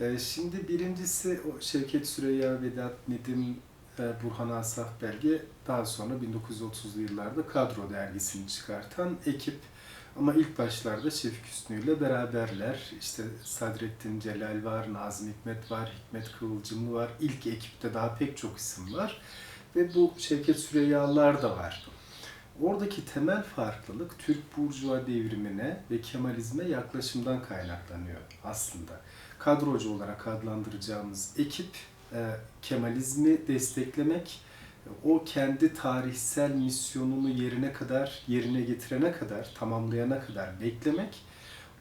Ee, Şimdi birincisi o Şevket Süreyya, Vedat Nedim, e, Burhan Asaf Belge daha sonra 1930'lu yıllarda Kadro dergisini çıkartan ekip. Ama ilk başlarda Şefik Hüsnü ile beraberler. İşte Sadrettin Celal var, Nazım Hikmet var, Hikmet Kıvılcımlı var. İlk ekipte daha pek çok isim var. Ve bu Şevket Süreyyalılar da var. Oradaki temel farklılık Türk Burjuva devrimine ve Kemalizme yaklaşımdan kaynaklanıyor aslında. Kadrocu olarak adlandıracağımız ekip e, Kemalizmi desteklemek, o kendi tarihsel misyonunu yerine kadar, yerine getirene kadar, tamamlayana kadar beklemek,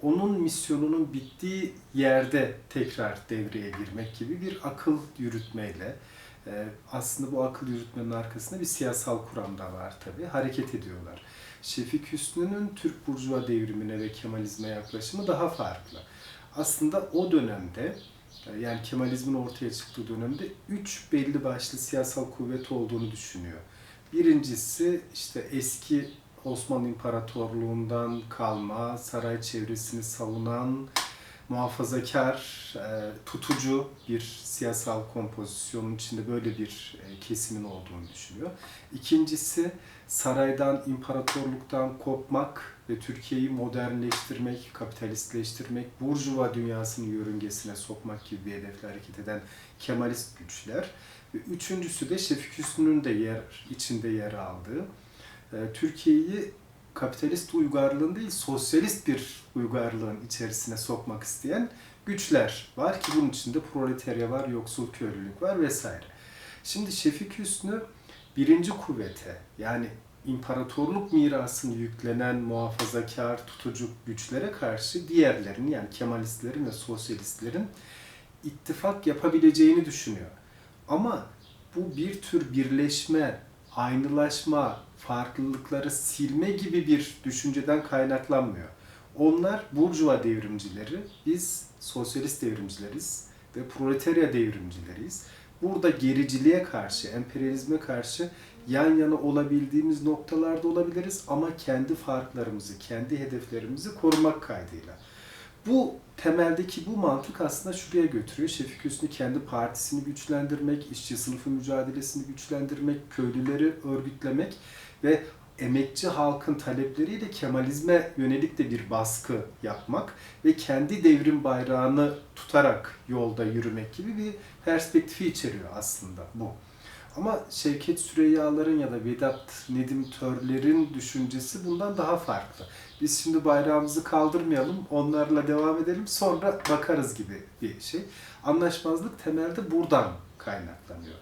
onun misyonunun bittiği yerde tekrar devreye girmek gibi bir akıl yürütmeyle, aslında bu akıl yürütmenin arkasında bir siyasal kuram da var tabii. Hareket ediyorlar. Şefik Hüsnü'nün Türk Burjuva devrimine ve Kemalizme yaklaşımı daha farklı. Aslında o dönemde e, yani Kemalizmin ortaya çıktığı dönemde üç belli başlı siyasal kuvvet olduğunu düşünüyor. Birincisi işte eski Osmanlı İmparatorluğundan kalma, saray çevresini savunan, muhafazakar, e, tutucu bir siyasal kompozisyonun içinde böyle bir e, kesimin olduğunu düşünüyor. İkincisi saraydan, imparatorluktan kopmak ve Türkiye'yi modernleştirmek, kapitalistleştirmek, burjuva dünyasının yörüngesine sokmak gibi bir hedefle hareket eden Kemalist güçler. Ve üçüncüsü de Şefik Hüsnü'nün de yer, içinde yer aldığı, e, Türkiye'yi kapitalist uygarlığın değil, sosyalist bir uygarlığın içerisine sokmak isteyen güçler var ki bunun içinde proletarya var, yoksul köylülük var vesaire. Şimdi Şefik Hüsnü birinci kuvvete yani imparatorluk mirasını yüklenen muhafazakar, tutucu güçlere karşı diğerlerini yani Kemalistlerin ve sosyalistlerin ittifak yapabileceğini düşünüyor. Ama bu bir tür birleşme, aynılaşma, farklılıkları silme gibi bir düşünceden kaynaklanmıyor. Onlar burjuva devrimcileri, biz sosyalist devrimcileriz ve proletarya devrimcileriyiz. Burada gericiliğe karşı, emperyalizme karşı yan yana olabildiğimiz noktalarda olabiliriz ama kendi farklarımızı, kendi hedeflerimizi korumak kaydıyla. Bu temeldeki bu mantık aslında şuraya götürüyor. Şefik Hüsnü kendi partisini güçlendirmek, işçi sınıfı mücadelesini güçlendirmek, köylüleri örgütlemek ve emekçi halkın talepleriyle Kemalizme yönelik de bir baskı yapmak ve kendi devrim bayrağını tutarak yolda yürümek gibi bir perspektifi içeriyor aslında bu. Ama Şevket Süreyyaların ya da Vedat Nedim Törler'in düşüncesi bundan daha farklı. Biz şimdi bayrağımızı kaldırmayalım, onlarla devam edelim, sonra bakarız gibi bir şey. Anlaşmazlık temelde buradan kaynaklanıyor.